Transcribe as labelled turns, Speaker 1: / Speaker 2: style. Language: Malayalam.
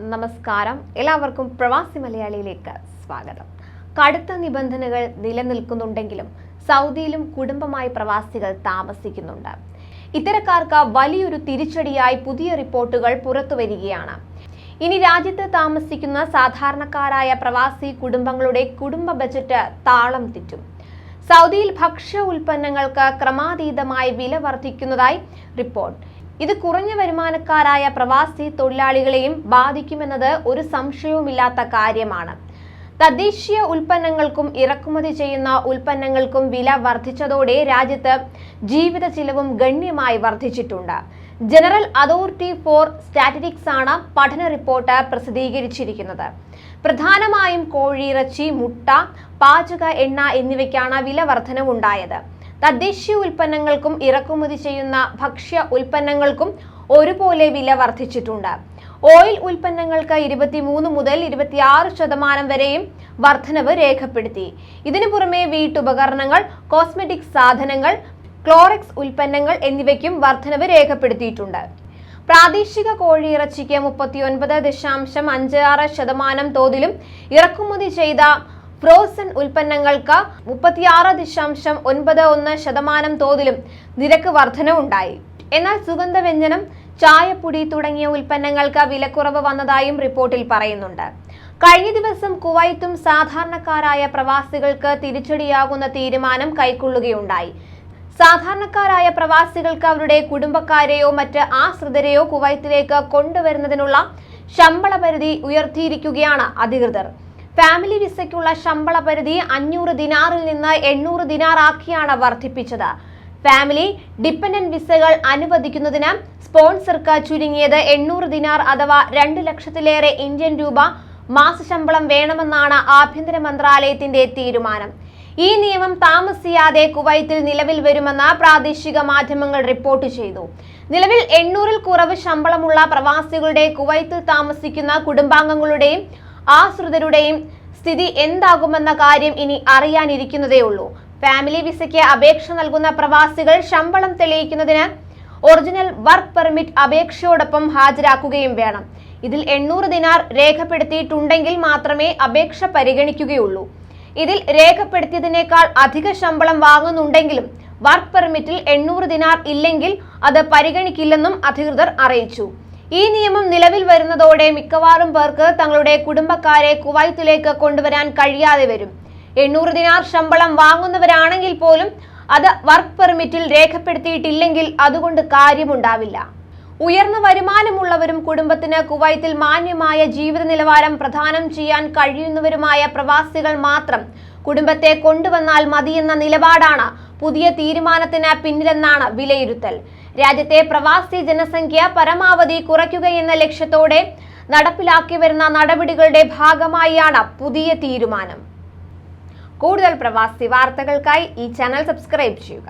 Speaker 1: നമസ്കാരം. എല്ലാവർക്കും പ്രവാസി മലയാളിയിലേക്ക് സ്വാഗതം. കടുത്ത നിബന്ധനകൾ നിലനിൽക്കുന്നുണ്ടെങ്കിലും സൗദിയിലും കുടുംബമായി പ്രവാസികൾ താമസിക്കുന്നുണ്ട്. ഇത്തരക്കാർക്ക് വലിയൊരു തിരിച്ചടിയായി പുതിയ റിപ്പോർട്ടുകൾ പുറത്തുവരികയാണ് ഇനി രാജ്യത്ത് താമസിക്കുന്ന സാധാരണക്കാരായ പ്രവാസി കുടുംബങ്ങളുടെ കുടുംബ ബജറ്റ് താളം തെറ്റും. സൗദിയിൽ ഭക്ഷ്യ ഉൽപ്പന്നങ്ങൾക്ക് ക്രമാതീതമായി വില വർദ്ധിക്കുന്നതായി റിപ്പോർട്ട്. ഇത് കുറഞ്ഞ വരുമാനക്കാരായ പ്രവാസി തൊഴിലാളികളെയും ബാധിക്കുമെന്നത് ഒരു സംശയവുമില്ലാത്ത കാര്യമാണ്. തദ്ദേശീയ ഉൽപ്പന്നങ്ങൾക്കും ഇറക്കുമതി ചെയ്യുന്ന ഉൽപ്പന്നങ്ങൾക്കും വില വർദ്ധിച്ചതോടെ രാജ്യത്ത് ജീവിത ചിലവും ഗണ്യമായി വർദ്ധിച്ചിട്ടുണ്ട്. ജനറൽ അതോറിറ്റി ഫോർ സ്റ്റാറ്റിസ്റ്റിക്സ് ആണ് പഠന റിപ്പോർട്ട് പ്രസിദ്ധീകരിച്ചിരിക്കുന്നത്. പ്രധാനമായും കോഴിയിറച്ചി മുട്ട പാചക എണ്ണ എന്നിവയ്ക്കാണ് വില വർധനവുണ്ടായത് തദ്ദേശീയ ഉൽപ്പന്നങ്ങൾക്കും ഇറക്കുമതി ചെയ്യുന്ന ഭക്ഷ്യ ഉൽപ്പന്നങ്ങൾക്കും ഒരുപോലെ വില വർദ്ധിച്ചിട്ടുണ്ട്. ഓയിൽ ഉൽപ്പന്നങ്ങൾക്ക് ഇരുപത്തിമൂന്ന് മുതൽ ഇരുപത്തിയാറ് ശതമാനം വരെയും വർധനവ് രേഖപ്പെടുത്തി. ഇതിനു പുറമെ വീട്ടുപകരണങ്ങൾ കോസ്മെറ്റിക് സാധനങ്ങൾ ക്ലോറക്സ് ഉൽപ്പന്നങ്ങൾ എന്നിവയ്ക്കും വർധനവ് രേഖപ്പെടുത്തിയിട്ടുണ്ട്. പ്രാദേശിക കോഴിയിറച്ചിക്ക് മുപ്പത്തിയൊൻപത് ദശാംശം അഞ്ച് ആറ് ശതമാനം തോതിലും ഇറക്കുമതി ചെയ്ത ഫ്രോസൺ ഉൽപ്പന്നങ്ങൾക്ക് മുപ്പത്തിയാറ് ദശാംശം ഒൻപത് ഒന്ന് ശതമാനം തോതിലും നിരക്ക് വർധനവുണ്ടായി. എന്നാൽ സുഗന്ധവ്യഞ്ജനം ചായപ്പൊടി തുടങ്ങിയ ഉൽപ്പന്നങ്ങൾക്ക് വിലക്കുറവ് വന്നതായും റിപ്പോർട്ടിൽ പറയുന്നുണ്ട്. കഴിഞ്ഞ ദിവസം കുവൈത്തും സാധാരണക്കാരായ പ്രവാസികൾക്ക് തിരിച്ചടിയാകുന്ന തീരുമാനം കൈക്കൊള്ളുകയുണ്ടായി. സാധാരണക്കാരായ പ്രവാസികൾക്ക് അവരുടെ കുടുംബക്കാരെയോ മറ്റ് ആശ്രിതരെയോ കുവൈത്തിലേക്ക് കൊണ്ടുവരുന്നതിനുള്ള ശമ്പള പരിധി ഉയർത്തിയിരിക്കുകയാണ് അധികൃതർ. ഫാമിലി വിസയ്ക്കുള്ള ശമ്പള പരിധി അഞ്ഞൂറ് ദിനാറിൽ നിന്ന് എണ്ണൂറ് ദിനാറാക്കിയാണ് വർദ്ധിപ്പിച്ചത്. ഫാമിലി ഡിപ്പെൻഡന്റ് വിസകൾ അനുവദിക്കുന്നതിന് സ്പോൺസർക്ക് ചുരുങ്ങിയത് എണ്ണൂറ് ദിനാർ അഥവാ രണ്ട് ലക്ഷത്തിലേറെ ഇന്ത്യൻ രൂപ മാസശമ്പളം വേണമെന്നാണ് ആഭ്യന്തര മന്ത്രാലയത്തിന്റെ തീരുമാനം. ഈ നിയമം താമസിയാതെ കുവൈത്തിൽ നിലവിൽ വരുമെന്ന് പ്രാദേശിക മാധ്യമങ്ങൾ റിപ്പോർട്ട് ചെയ്തു. നിലവിൽ എണ്ണൂറിൽ കുറവ് ശമ്പളമുള്ള പ്രവാസികളുടെ കുവൈത്തിൽ താമസിക്കുന്ന കുടുംബാംഗങ്ങളുടെയും ആശ്രിതരുടെയും സ്ഥിതി എന്താകുമെന്ന കാര്യം ഇനി അറിയാനിരിക്കുന്നതേ ഉള്ളൂ ഫാമിലി വിസയ്ക്ക് അപേക്ഷ നൽകുന്ന പ്രവാസികൾ ശമ്പളം തെളിയിക്കുന്നതിന് ഒറിജിനൽ വർക്ക് പെർമിറ്റ് അപേക്ഷയോടൊപ്പം ഹാജരാക്കുകയും വേണം. ഇതിൽ എണ്ണൂറ് ദിനാർ രേഖപ്പെടുത്തിയിട്ടുണ്ടെങ്കിൽ മാത്രമേ അപേക്ഷ പരിഗണിക്കുകയുള്ളൂ. ഇതിൽ രേഖപ്പെടുത്തിയതിനേക്കാൾ അധിക ശമ്പളം വാങ്ങുന്നുണ്ടെങ്കിലും വർക്ക് പെർമിറ്റിൽ എണ്ണൂറ് ദിനാർ ഇല്ലെങ്കിൽ അത് പരിഗണിക്കില്ലെന്നും അധികൃതർ അറിയിച്ചു. ഈ നിയമം നിലവിൽ വരുന്നതോടെ മിക്കവാറും പേർക്ക് തങ്ങളുടെ കുടുംബക്കാരെ കുവൈത്തിലേക്ക് കൊണ്ടുവരാൻ കഴിയാതെ വരും. എണ്ണൂറ് ദിനാർ ശമ്പളം വാങ്ങുന്നവരാണെങ്കിൽ പോലും അത് വർക്ക് പെർമിറ്റിൽ രേഖപ്പെടുത്തിയിട്ടില്ലെങ്കിൽ അതുകൊണ്ട് കാര്യമുണ്ടാവില്ല. ഉയർന്ന വരുമാനമുള്ളവരും കുടുംബത്തിന് കുവൈത്തിൽ മാന്യമായ ജീവിത നിലവാരം പ്രദാനം ചെയ്യാൻ കഴിയുന്നവരുമായ പ്രവാസികൾ മാത്രം കുടുംബത്തെ കൊണ്ടുവന്നാൽ മതിയെന്ന നിലപാടാണ് പുതിയ തീരുമാനത്തിന് പിന്നിലെന്നാണ് വിലയിരുത്തൽ. രാജ്യത്തെ പ്രവാസി ജനസംഖ്യ പരമാവധി കുറയ്ക്കുകയെന്ന ലക്ഷ്യത്തോടെ നടപ്പിലാക്കി വരുന്ന നടപടികളുടെ ഭാഗമായാണ് പുതിയ തീരുമാനം. കൂടുതൽ പ്രവാസി വാർത്തകൾക്കായി ഈ ചാനൽ സബ്സ്ക്രൈബ് ചെയ്യുക.